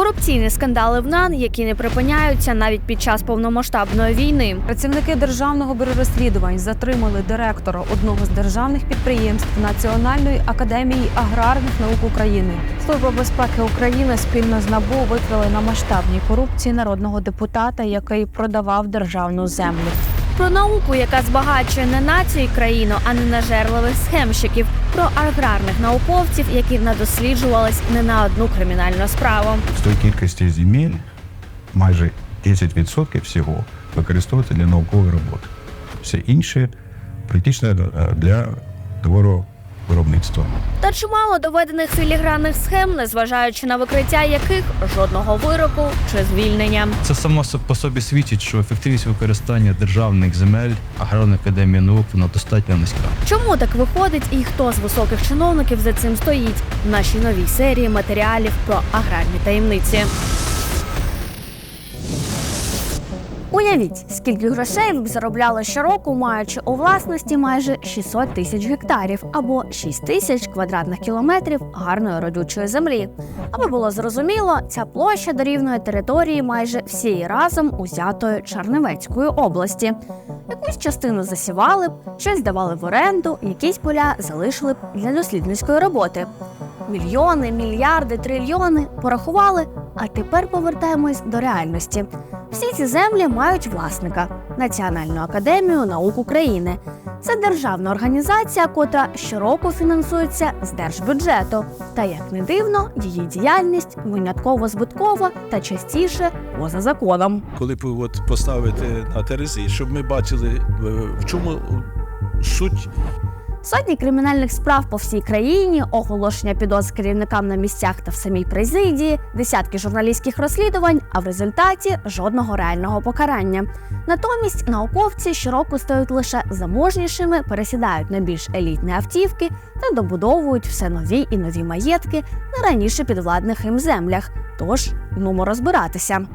Корупційні скандали в НАН, які не припиняються навіть під час повномасштабної війни. Працівники державного бюро розслідувань затримали директора одного з державних підприємств Національної академії аграрних наук України. Служба безпеки України спільно з НАБУ викрили на масштабній корупції народного депутата, який продавав державну землю. Про науку, яка збагачує не націю і країну, а не нажерливих схемщиків, про аграрних науковців, які надосліджувались не на одну кримінальну справу. З тої кількості земель майже 10% всього використовується для наукової роботи. Все інше практично для для товаровиробництва. Та чимало доведених філігранних схем, незважаючи на викриття яких жодного вироку чи звільнення. Це само по собі свідчить, що ефективність використання державних земель аграрної академії наук вона достатньо низька. Чому так виходить і хто з високих чиновників за цим стоїть в нашій новій серії матеріалів про аграрні таємниці? Уявіть, скільки грошей ви б заробляли щороку, маючи у власності майже 600 тисяч гектарів або 6 тисяч квадратних кілометрів гарної родючої землі. Аби було зрозуміло, ця площа дорівнює території майже всієї разом узятої Чернівецької області. Якусь частину засівали б, щось давали в оренду, якісь поля залишили б для дослідницької роботи. Мільйони, мільярди, трильйони порахували, а тепер повертаємось до реальності. Всі ці землі мають власника Національну академію наук України. Це державна організація, котра щороку фінансується з держбюджету. Та як не дивно, її діяльність винятково збиткова та частіше поза законом. коли от поставити на терези, щоб ми бачили, е, в чому суть Сотні кримінальних справ по всій країні, оголошення підозр керівникам на місцях та в самій президії, десятки журналістських розслідувань, а в результаті жодного реального покарання. Натомість науковці щороку стають лише заможнішими, пересідають на більш елітні автівки та добудовують все нові і нові маєтки на раніше підвладних їм землях. Тож нумо розбиратися.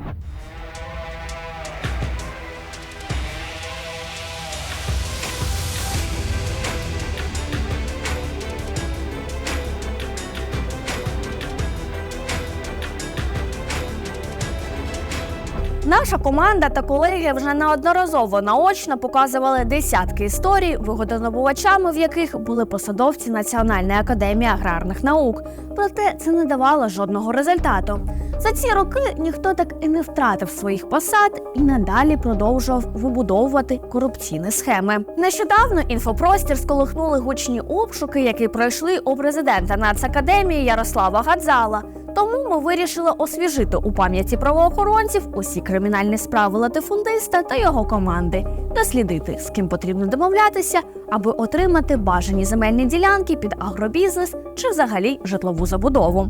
Наша команда та колеги вже неодноразово наочно показували десятки історій, вигодонабувачами в яких були посадовці Національної академії аграрних наук. Проте це не давало жодного результату. За ці роки ніхто так і не втратив своїх посад і надалі продовжував вибудовувати корупційні схеми. Нещодавно інфопростір сколихнули гучні обшуки, які пройшли у президента Нацакадемії Ярослава Гадзала. Тому ми вирішили освіжити у пам'яті правоохоронців усі кримінальні справи латифундиста та його команди, дослідити, з ким потрібно домовлятися, аби отримати бажані земельні ділянки під агробізнес чи взагалі житлову забудову.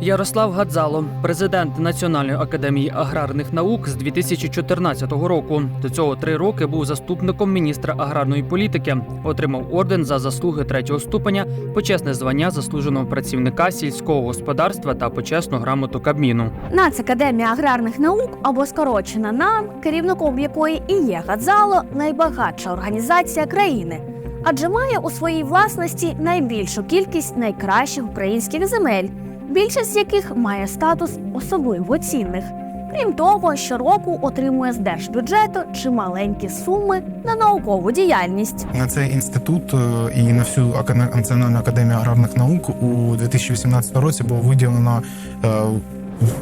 Ярослав Гадзало, президент Національної академії аграрних наук з 2014 року. До цього три роки був заступником міністра аграрної політики. Отримав орден за заслуги третього ступеня, почесне звання заслуженого працівника сільського господарства та почесну грамоту Кабміну. Нацакадемія аграрних наук або скорочена НАН, керівником якої і є Гадзало, найбагатша організація країни. Адже має у своїй власності найбільшу кількість найкращих українських земель, більшість з яких має статус особливо цінних. Крім того, щороку отримує з держбюджету чималенькі суми на наукову діяльність. На цей інститут е, і на всю Національну академію аграрних наук у 2018 році було виділено е,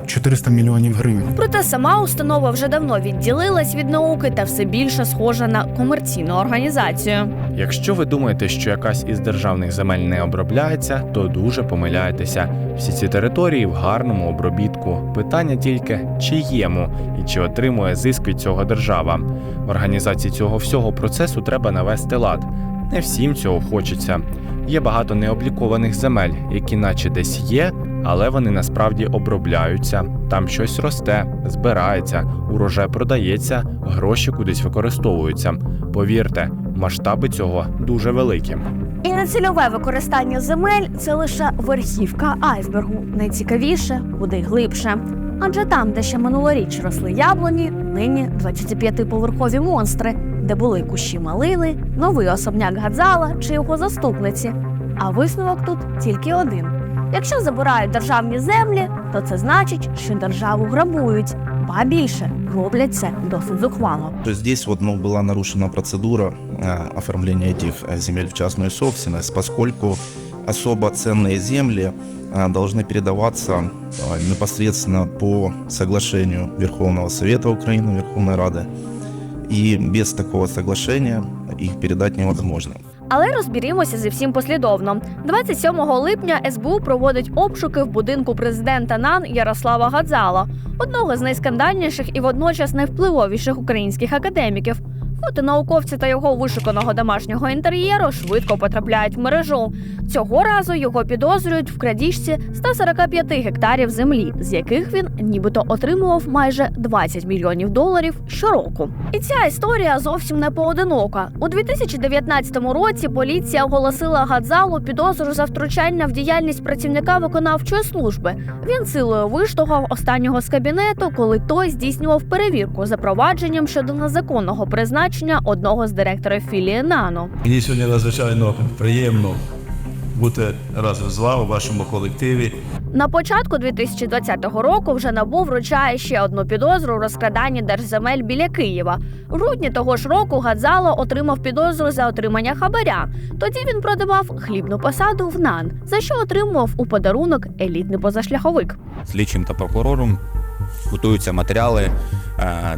400 мільйонів гривень. Проте сама установа вже давно відділилась від науки та все більше схожа на комерційну організацію. Якщо ви думаєте, що якась із державних земель не обробляється, то дуже помиляєтеся. Всі ці території в гарному обробітку. Питання тільки чиєму і чи отримує зиск від цього держава. В організації цього всього процесу треба навести лад. Не всім цього хочеться. Є багато необлікованих земель, які наче десь є, але вони насправді обробляються. Там щось росте, збирається, урожай продається, гроші кудись використовуються. Повірте, масштаби цього дуже великі. І нецільове використання земель це лише верхівка айсбергу. Найцікавіше й глибше. Адже там, де ще минулоріч росли яблуні, нині 25-поверхові монстри, де були кущі малини, новий особняк Гадзала чи його заступниці. А висновок тут тільки один: якщо забирають державні землі, то це значить, що державу грабують, ба більше роблять це досить зухвало. То есть здесь вот, ну, была нарушена процедура э, оформления этих э, земель в частную собственность, поскольку особо ценные земли э, должны передаваться э, непосредственно по соглашению Верховного Совета Украины, Верховной Рады. И без такого соглашения их передать невозможно. Але розберімося зі всім послідовно. 27 липня СБУ проводить обшуки в будинку президента НАН Ярослава Гадзала, одного з найскандальніших і водночас найвпливовіших українських академіків. Фото науковця та його вишуканого домашнього інтер'єру швидко потрапляють в мережу. Цього разу його підозрюють в крадіжці 145 гектарів землі, з яких він нібито отримував майже 20 мільйонів доларів щороку. І ця історія зовсім не поодинока. У 2019 році поліція оголосила Гадзалу підозру за втручання в діяльність працівника виконавчої служби. Він силою виштовхав останнього з кабінету, коли той здійснював перевірку за провадженням щодо незаконного призначення одного з директорів філії НАНО. Мені сьогодні надзвичайно приємно бути разом з вами у вашому колективі. На початку 2020 року вже НАБУ вручає ще одну підозру у розкраданні держземель біля Києва. У грудні того ж року Гадзало отримав підозру за отримання хабаря. Тоді він продавав хлібну посаду в НАН, за що отримував у подарунок елітний позашляховик. слідчим та прокурором готуються матеріали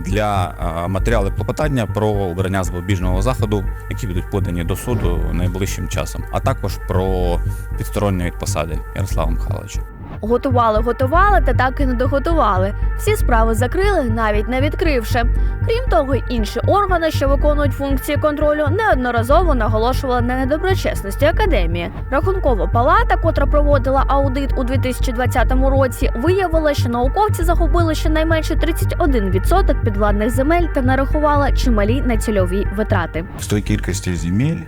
для матеріалів матеріали клопотання про обрання запобіжного заходу, які будуть подані до суду найближчим часом, а також про підстороннє від посади Ярослава Михайловича. Готували, готували та так і не доготували. Всі справи закрили, навіть не відкривши. Крім того, інші органи, що виконують функції контролю, неодноразово наголошували на недоброчесності академії. Рахункова палата, котра проводила аудит у 2020 році, виявила, що науковці захопили щонайменше 31% підвладних земель та нарахувала чималі нецільові витрати. З тої кількості земель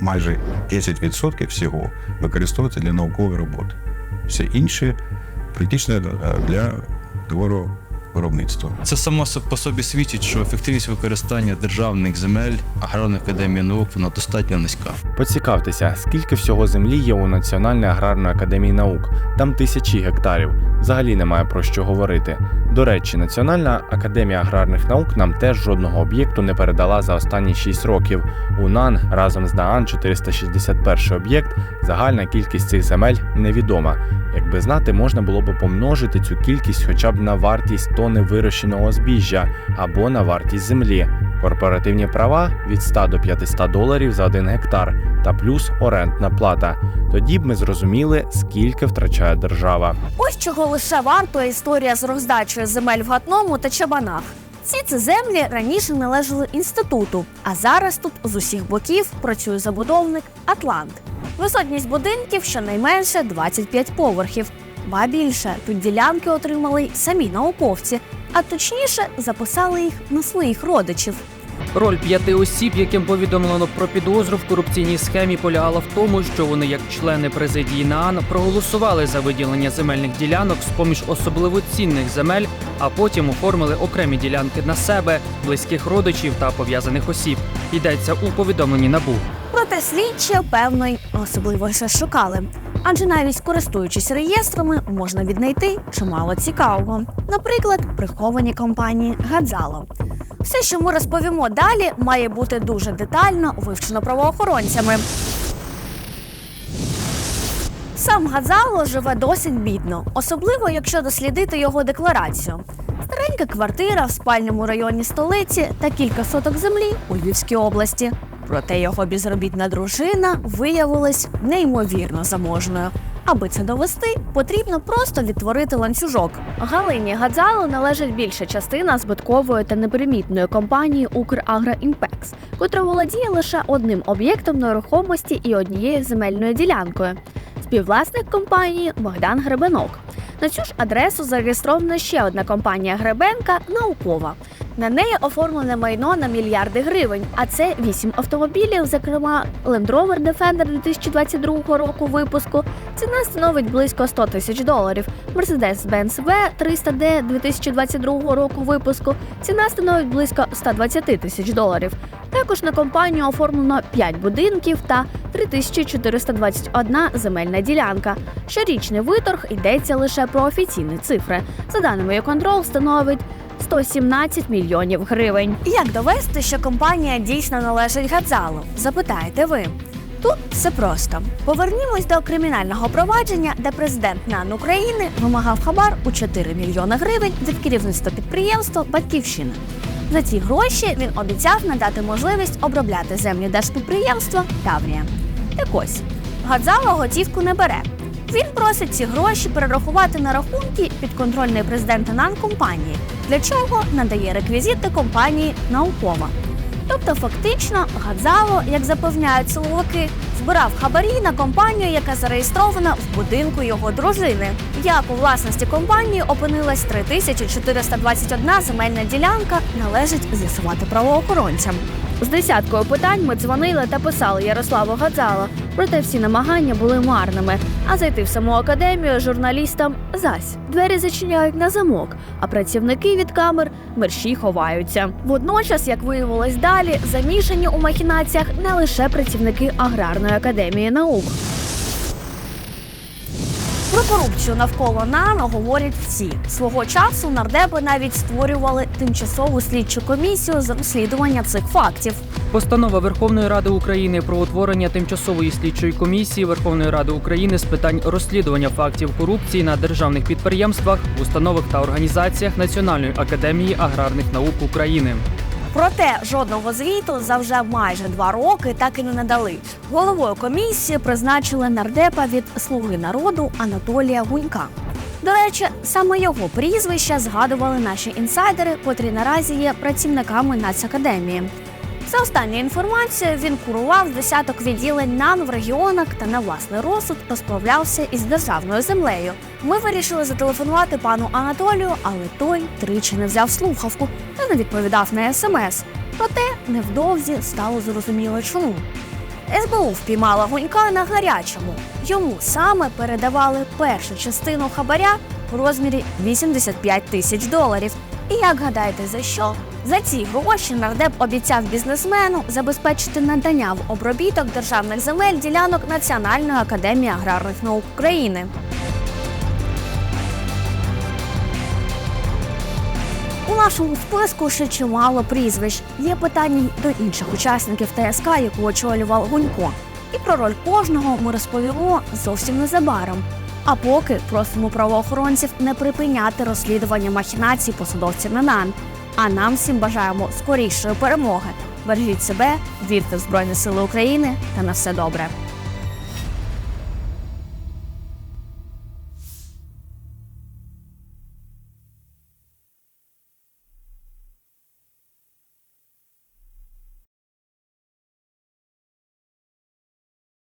майже 10% всього використовується для наукової роботи. Все інше практично е, для твору виробництва. Це само по собі свідчить, що ефективність використання державних земель аграрної академії наук вона достатньо низька. Поцікавтеся, скільки всього землі є у Національної аграрної академії наук. Там тисячі гектарів. Взагалі немає про що говорити. До речі, Національна академія аграрних наук нам теж жодного об'єкту не передала за останні 6 років. У НАН разом з НААН 461 об'єкт. Загальна кількість цих земель невідома. Якби знати, можна було б помножити цю кількість хоча б на вартість тони вирощеного збіжжя або на вартість землі. Корпоративні права від 100 до 500 доларів за один гектар та плюс орендна плата. Тоді б ми зрозуміли, скільки втрачає держава. Ось чого лише варто історія з роздачею земель в Гатному та Чабанах. Всі ці землі раніше належали інституту, а зараз тут з усіх боків працює забудовник Атлант. Висотність будинків щонайменше 25 поверхів. Ба більше тут ділянки отримали самі науковці, а точніше записали їх на своїх родичів. Роль п'яти осіб, яким повідомлено про підозру в корупційній схемі, полягала в тому, що вони, як члени президії НААН, проголосували за виділення земельних ділянок з поміж особливо цінних земель, а потім оформили окремі ділянки на себе, близьких родичів та пов'язаних осіб. Йдеться у повідомленні НАБУ. Проте слідчі, певно, особливо щось шукали. Адже навіть користуючись реєстрами, можна віднайти чимало цікавого. Наприклад, приховані компанії Гадзало. Все, що ми розповімо далі, має бути дуже детально вивчено правоохоронцями. Сам Гадзало живе досить бідно, особливо якщо дослідити його декларацію. Старенька квартира в спальному районі столиці та кілька соток землі у Львівській області. Проте його безробітна дружина виявилась неймовірно заможною. Аби це довести, потрібно просто відтворити ланцюжок. Галині Гадзалу належить більша частина збиткової та непримітної компанії «Украгроімпекс», котра володіє лише одним об'єктом нерухомості і однією земельною ділянкою. Співвласник компанії Богдан Гребенок. На цю ж адресу зареєстрована ще одна компанія Гребенка наукова. На неї оформлене майно на мільярди гривень, а це вісім автомобілів, зокрема Land Rover Defender 2022 року випуску Ціна становить близько 100 тисяч доларів. Mercedes-Benz V300D 2022 року випуску ціна становить близько 120 тисяч доларів. Також на компанію оформлено 5 будинків та 3421 земельна ділянка. Щорічний виторг йдеться лише про офіційні цифри. За даними Control, становить 117 мільйонів гривень. Як довести, що компанія дійсно належить Гадзалу? Запитаєте ви. Тут все просто. Повернімось до кримінального провадження, де президент НАН України вимагав хабар у 4 мільйони гривень від керівництва підприємства Батьківщина. За ці гроші він обіцяв надати можливість обробляти землі держпідприємства Таврія. Так ось, Гадзало готівку не бере. Він просить ці гроші перерахувати на рахунки підконтрольної президента НАН компанії, для чого надає реквізити компанії наукова. Тобто, фактично, Гадзало, як запевняють силовики, збирав хабарі на компанію, яка зареєстрована в будинку його дружини. Як у власності компанії опинилась 3421 земельна ділянка, належить з'ясувати правоохоронцям. З десяткою питань ми дзвонили та писали Ярославу Гадзала, проте всі намагання були марними. А зайти в саму академію журналістам зась двері зачиняють на замок, а працівники від камер мерщій ховаються. Водночас, як виявилось далі, замішані у махінаціях не лише працівники аграрної академії наук. Про корупцію навколо НАН говорять всі. Свого часу нардепи навіть створювали тимчасову слідчу комісію з розслідування цих фактів. Постанова Верховної Ради України про утворення тимчасової слідчої комісії Верховної Ради України з питань розслідування фактів корупції на державних підприємствах, установах та організаціях Національної академії аграрних наук України. Проте жодного звіту за вже майже два роки так і не надали. Головою комісії призначили нардепа від Слуги народу Анатолія Гунька. До речі, саме його прізвище згадували наші інсайдери, котрі наразі є працівниками Нацакадемії. За останньою інформацією, він курував десяток відділень НАН в регіонах та на власний розсуд розправлявся із державною землею. Ми вирішили зателефонувати пану Анатолію, але той тричі не взяв слухавку та не відповідав на смс. Проте невдовзі стало зрозуміло чому. СБУ впіймала гунька на гарячому. Йому саме передавали першу частину хабаря у розмірі 85 тисяч доларів. І як гадаєте, за що? За ці гроші нардеп обіцяв бізнесмену забезпечити надання в обробіток державних земель ділянок Національної академії аграрних наук України. У нашому списку ще чимало прізвищ. Є питання до інших учасників ТСК, яку очолював Гунько. І про роль кожного ми розповімо зовсім незабаром. А поки просимо правоохоронців не припиняти розслідування махінацій посадовців НАН. А нам всім бажаємо скорішої перемоги. Бережіть себе, вірте в Збройні Сили України та на все добре.